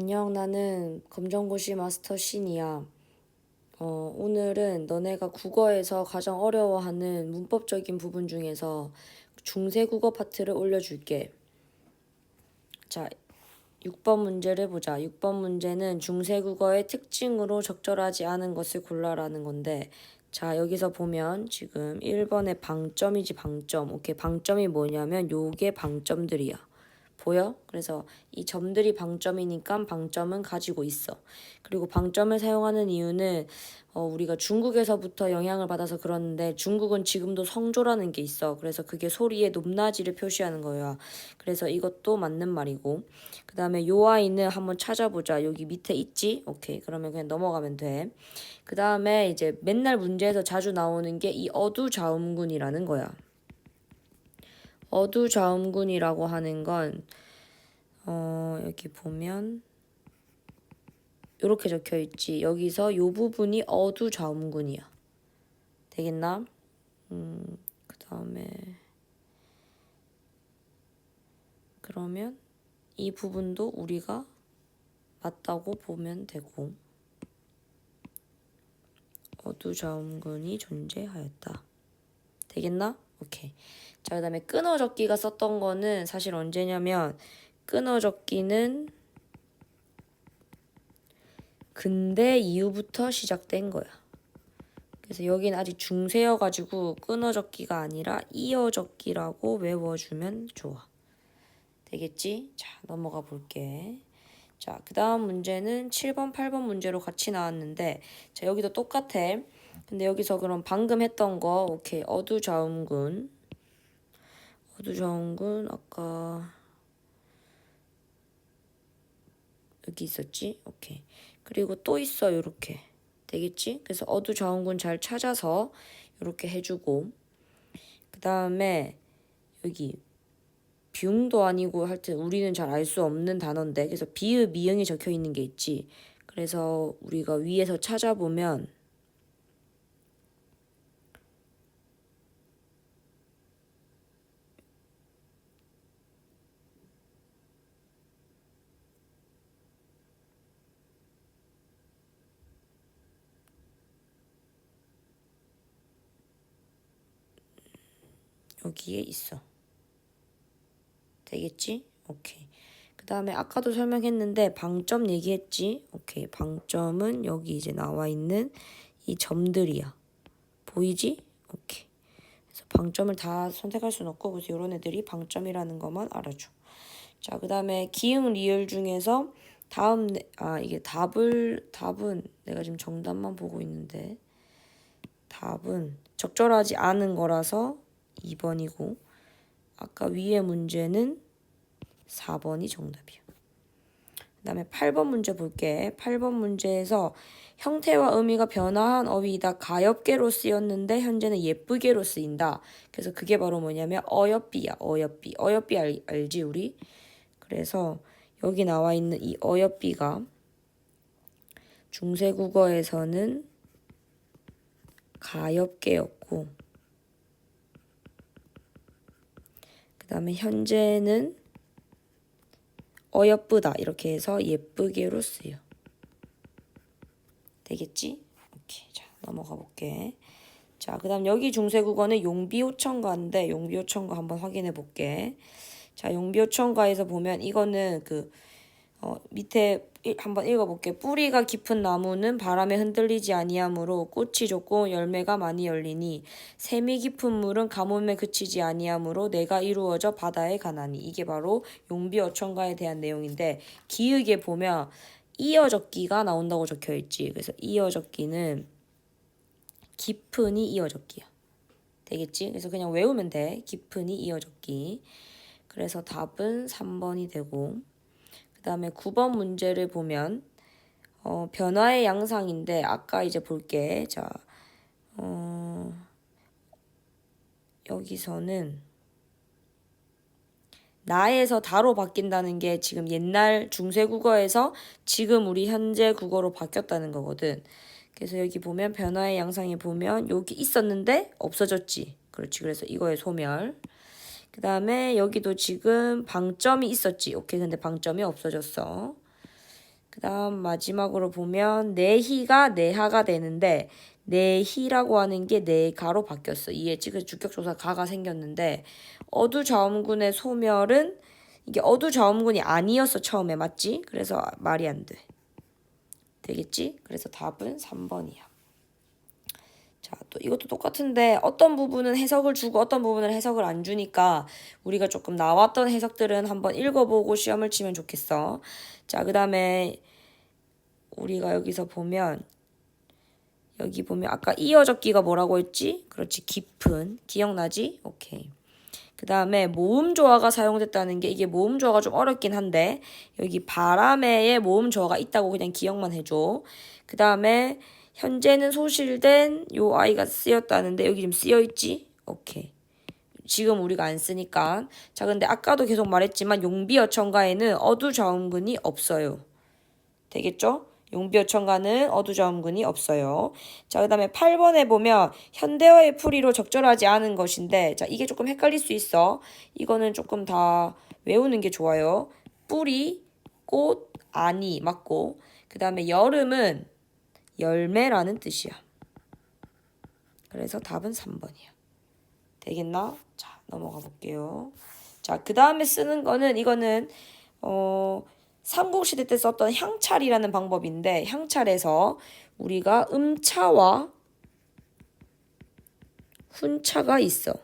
안녕, 나는 검정고시 마스터 신이야. 어, 오늘은 너네가 국어에서 가장 어려워하는 문법적인 부분 중에서 중세 국어 파트를 올려줄게. 자, 6번 문제를 보자. 6번 문제는 중세 국어의 특징으로 적절하지 않은 것을 골라라는 건데, 자, 여기서 보면 지금 1번의 방점이지, 방점. 오케이, 방점이 뭐냐면 요게 방점들이야. 보여? 그래서 이 점들이 방점이니까 방점은 가지고 있어. 그리고 방점을 사용하는 이유는 어, 우리가 중국에서부터 영향을 받아서 그러는데 중국은 지금도 성조라는 게 있어. 그래서 그게 소리의 높낮이를 표시하는 거야. 그래서 이것도 맞는 말이고. 그 다음에 요 아이는 한번 찾아보자. 여기 밑에 있지? 오케이. 그러면 그냥 넘어가면 돼. 그 다음에 이제 맨날 문제에서 자주 나오는 게 이 어두자음군이라는 거야. 어두자음군이라고 하는 건 어, 여기 보면 이렇게 적혀 있지. 여기서 요 부분이 어두자음군이야. 되겠나? 음, 그 다음에 그러면 이 부분도 우리가 맞다고 보면 되고 어두자음군이 존재하였다. 되겠나? 오케이. 자, 그 다음에 끊어적기가 썼던 거는 사실 언제냐면 끊어적기는 근대 이후부터 시작된 거야. 그래서 여기는 아직 중세여가지고 끊어적기가 아니라 이어적기라고 외워주면 좋아. 되겠지? 자, 넘어가 볼게. 자, 그 다음 문제는 7번, 8번 문제로 같이 나왔는데, 자, 여기도 똑같아. 근데 여기서 그럼 방금 했던 거, 오케이. 어두자음군. 어두자음군, 아까, 여기 있었지? 오케이. 그리고 또 있어, 요렇게. 되겠지? 그래서 어두자음군 잘 찾아서 요렇게 해주고, 그 다음에 여기 비용도 아니고 하여튼 우리는 잘 알 수 없는 단어인데 그래서 비읍 미응이 적혀 있는 게 있지. 그래서 우리가 위에서 찾아보면 여기에 있어. 되겠지? 오케이. 그 다음에 아까도 설명했는데 방점 얘기했지? 오케이. 방점은 여기 이제 나와 있는 이 점들이야. 보이지? 오케이. 그래서 방점을 다 선택할 수는 없고 그래서 이런 애들이 방점이라는 것만 알아줘. 자, 그 다음에 기응 리을 중에서 다음 네- 아 이게 답을 답은 내가 지금 정답만 보고 있는데 답은 적절하지 않은 거라서 2번이고 아까 위에 문제는 4번이 정답이야. 그 다음에 8번 문제 볼게. 8번 문제에서 형태와 의미가 변화한 어휘이다. 가엾게로 쓰였는데 현재는 예쁘게로 쓰인다. 그래서 그게 바로 뭐냐면 어여삐야. 어여삐. 어여삐 알, 알지 우리? 그래서 여기 나와 있는 이 어여삐가 중세국어에서는 가엾게였고 그 다음에 현재는 어여쁘다 이렇게 해서 예쁘게로 쓰여. 되겠지? 오케이. 자, 넘어가 볼게. 자, 그 다음 여기 중세국어는 용비호천가인데 용비호천가 한번 확인해 볼게. 자, 용비호천가에서 보면 이거는 그 어, 밑에 일- 한번 읽어볼게. 뿌리가 깊은 나무는 바람에 흔들리지 아니하므로 꽃이 좋고 열매가 많이 열리니 샘이 깊은 물은 가뭄에 그치지 아니하므로 내가 이루어져 바다에 가나니 이게 바로 용비 어천가에 대한 내용인데 기역에 보면 이어적기가 나온다고 적혀 있지. 그래서 이어적기는 깊은이 이어적기야. 되겠지? 그래서 그냥 외우면 돼. 깊은이 이어적기. 그래서 답은 3번이 되고 그 다음에 9번 문제를 보면 어, 변화의 양상인데 아까 이제 볼게. 자, 어, 여기서는 나에서 다로 바뀐다는 게 지금 옛날 중세 국어에서 지금 우리 현재 국어로 바뀌었다는 거거든. 그래서 여기 보면 변화의 양상에 보면 여기 있었는데 없어졌지. 그렇지. 그래서 이거의 소멸. 그 다음에 여기도 지금 방점이 있었지. 오케이. 근데 방점이 없어졌어. 그 다음 마지막으로 보면 내희가 내하가 되는데 내희라고 하는 게 내가로 바뀌었어. 이해했지? 그래서 주격조사 가가 생겼는데 어두좌움군의 소멸은 이게 어두좌움군이 아니었어 처음에 맞지? 그래서 말이 안 돼. 되겠지? 그래서 답은 3번이야. 자, 또 이것도 똑같은데 어떤 부분은 해석을 주고 어떤 부분은 해석을 안 주니까 우리가 조금 나왔던 해석들은 한번 읽어보고 시험을 치면 좋겠어. 자, 그 다음에 우리가 여기서 보면 여기 보면 아까 이어적기가 뭐라고 했지? 그렇지, 깊은. 기억나지? 오케이. 그 다음에 모음 조화가 사용됐다는 게 이게 모음 조화가 좀 어렵긴 한데 여기 바람에의 모음 조화가 있다고 그냥 기억만 해줘. 그 다음에 현재는 소실된 요 아이가 쓰였다는데 여기 지금 쓰여 있지? 오케이. 지금 우리가 안 쓰니까. 자, 근데 아까도 계속 말했지만 용비어천가에는 어두좌움근이 없어요. 되겠죠? 용비어천가는 어두좌움근이 없어요. 자, 그 다음에 8번에 보면 현대어의 풀이로 적절하지 않은 것인데, 자, 이게 조금 헷갈릴 수 있어. 이거는 조금 다 외우는 게 좋아요. 뿌리, 꽃, 아니 맞고, 그 다음에 여름은 열매라는 뜻이야. 그래서 답은 3번이야. 되겠나? 자, 넘어가 볼게요. 자, 그 다음에 쓰는 거는 이거는 어 삼국시대 때 썼던 향찰이라는 방법인데 향찰에서 우리가 음차와 훈차가 있어.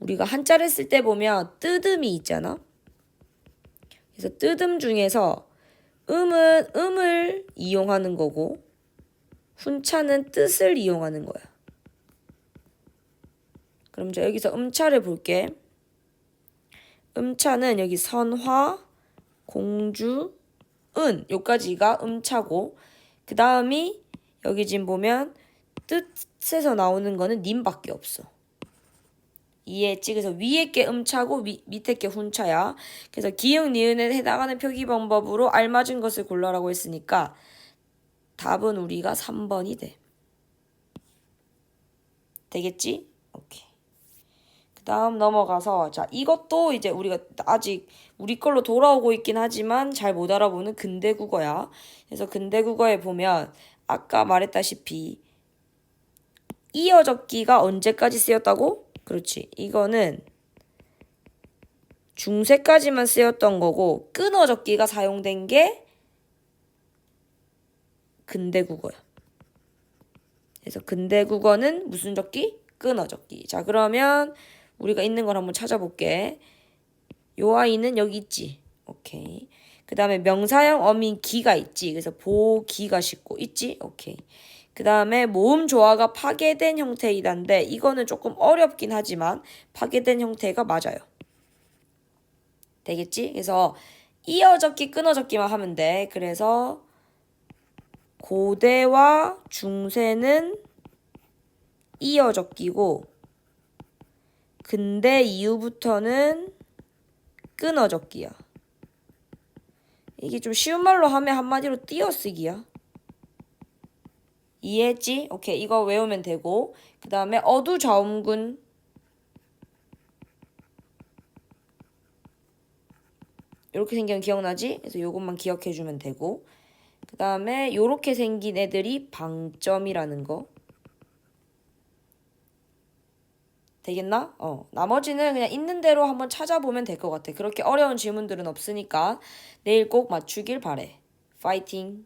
우리가 한자를 쓸 때 보면 뜨듬이 있잖아. 그래서 뜨듬 중에서 음은 음을 이용하는 거고 훈차는 뜻을 이용하는 거야. 그럼 저 여기서 음차를 볼게. 음차는 여기 선화, 공주, 은 요까지가 음차고 그 다음이 여기 지금 보면 뜻에서 나오는 거는 님밖에 없어. 이해했지? 그래서 위에 게 음차고 위, 밑에 게 훈차야. 그래서 기역 니은에 해당하는 표기 방법으로 알맞은 것을 골라라고 했으니까 답은 우리가 3번이 돼. 되겠지? 오케이. 그 다음 넘어가서 자 이것도 이제 우리가 아직 우리 걸로 돌아오고 있긴 하지만 잘 못 알아보는 근대 국어야. 그래서 근대 국어에 보면 아까 말했다시피 이어적기가 언제까지 쓰였다고? 그렇지. 이거는 중세까지만 쓰였던 거고 끊어적기가 사용된 게 근대 국어야. 그래서 근대 국어는 무슨 적기? 끊어적기. 자, 그러면 우리가 있는 걸 한번 찾아볼게. 요 아이는 여기 있지. 오케이. 그 다음에 명사형 어민 기가 있지. 그래서 보기가 싣고 있지. 오케이. 그 다음에 모음 조화가 파괴된 형태이단데 이거는 조금 어렵긴 하지만 파괴된 형태가 맞아요. 되겠지? 그래서 이어적기 끊어적기만 하면 돼. 그래서 고대와 중세는 이어적기고 근대 이후부터는 끊어적기야. 이게 좀 쉬운 말로 하면 한마디로 띄어쓰기야. 이해했지? 오케이 이거 외우면 되고. 그 다음에 어두좌움군. 이렇게 생긴 거 기억나지? 그래서 요것만 기억해주면 되고. 그 다음에 요렇게 생긴 애들이 방점이라는 거. 되겠나? 어 나머지는 그냥 있는 대로 한번 찾아보면 될 것 같아. 그렇게 어려운 질문들은 없으니까 내일 꼭 맞추길 바래. 파이팅